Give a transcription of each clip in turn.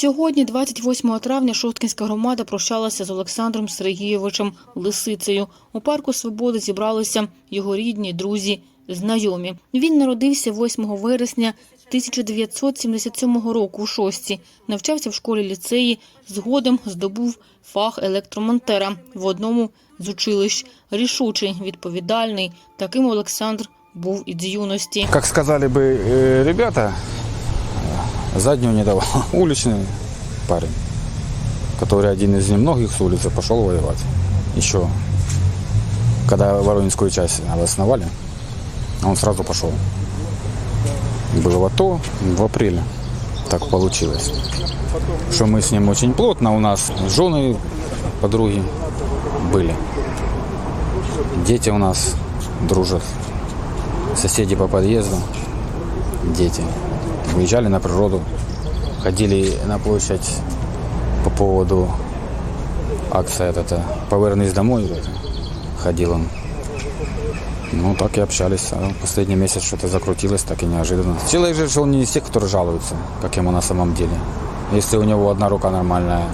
Сьогодні, 28 травня, Шосткінська громада прощалася з Олександром Сергійовичем Лисицею. У парку Свободи зібралися його рідні, друзі, знайомі. Він народився 8 вересня 1977 року у Шостці. Навчався в школі ліцеї. Згодом здобув фах електромонтера в одному з училищ. Рішучий, відповідальний. Таким Олександр був і з юності. Как сказали бы э, ребята, заднюю не давал. Уличный парень, который один из немногих с улицы пошел воевать. Еще, когда Воронежскую часть основали, он сразу пошел. Был в АТО в апреле. Так получилось. Что мы с ним очень плотно, у нас жены, подруги были. Дети у нас дружат. Соседи по подъезду, дети. Выезжали на природу, ходили на площадь по поводу акции вот это «Повернись домой». Ходил он. Ну, так и общались. А последний месяц что-то закрутилось, так и неожиданно. Человек же он не из тех, которые жалуются, как ему на самом деле. Если у него одна рука нормальная,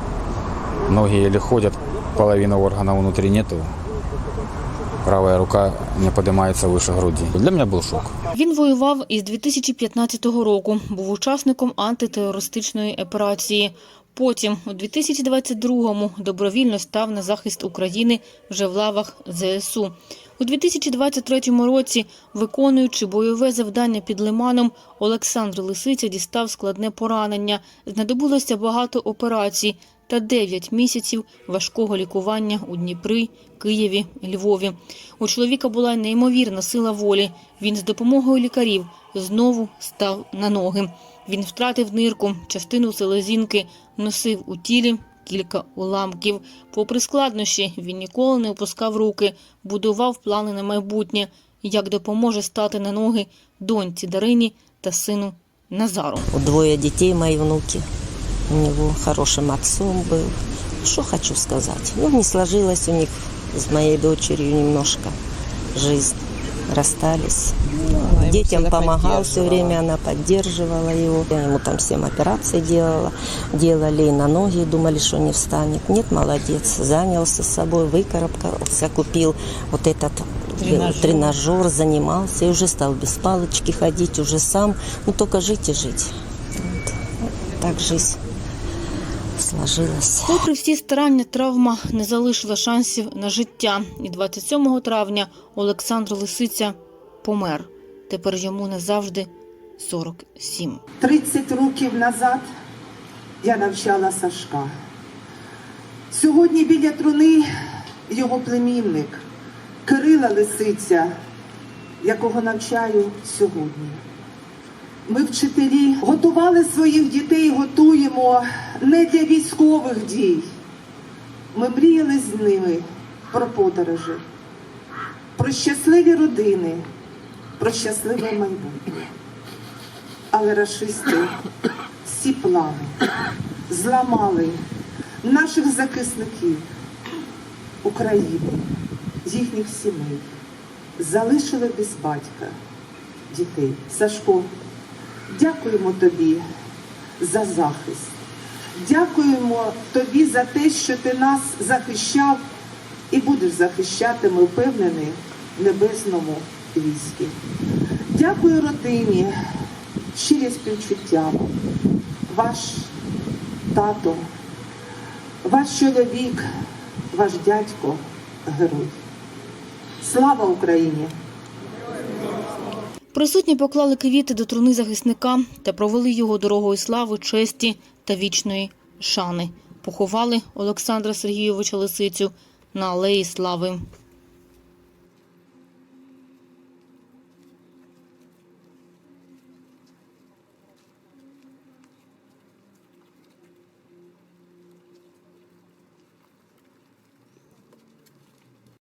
ноги еле ходят, половины органов внутри нету, правая рука не поднимается выше груди. Для меня был шок. Він воював із 2015 року, був учасником антитерористичної операції. Потім, у 2022-му, добровільно став на захист України вже в лавах ЗСУ. У 2023 році, виконуючи бойове завдання під Лиманом, Олександр Лисиця дістав складне поранення. Знадобилося багато операцій та 9 місяців важкого лікування у Дніпрі, Києві, Львові. У чоловіка була неймовірна сила волі. Він з допомогою лікарів знову став на ноги. Він втратив нирку, частину селезінки, носив у тілі кілька уламків. Попри складнощі, він ніколи не опускав руки, будував плани на майбутнє, як допоможе стати на ноги доньці Дарині та сину Назару. У двое детей мои внуки. У него хорошим отцом был. Что хочу сказать? Ну, не сложилось у них с моей дочерью немножко жизнь. Расстались. Детям помогал все время, она поддерживала его. Я ему там всем операции делала. Делали и на ноги, думали, что не встанет. Нет, молодец. Занялся собой, выкарабкался, купил вот этот тренажер, тренажер занимался и уже стал без палочки ходить, уже сам. Ну, только жить и жить. Вот. Так жизнь сложилась. Попри всі старання, травма не залишила шансів на життя. І 27 травня Олександр Лисиця помер. Тепер йому назавжди 47. 30 років назад я навчала Сашка. Сьогодні біля труни його племінник Кирила Лисиця, якого навчаю сьогодні. Ми, вчителі, готували своїх дітей, готуємо не для військових дій. Ми мріяли з ними про подорожі, про щасливі родини, про щасливе майбутнє. Але рашисти всі плани зламали наших захисників України, їхніх сімей, залишили без батька дітей. Сашко, дякуємо тобі за захист. Дякуємо тобі за те, що ти нас захищав і будеш захищати, ми впевнені, в небесному війську. Дякую родині, щирі співчуття. Ваш тато, ваш чоловік, ваш дядько герой. Слава Україні! Присутні поклали квіти до труни захисника та провели його дорогою слави, честі та вічної шани. Поховали Олександра Сергійовича Лисицю на алеї слави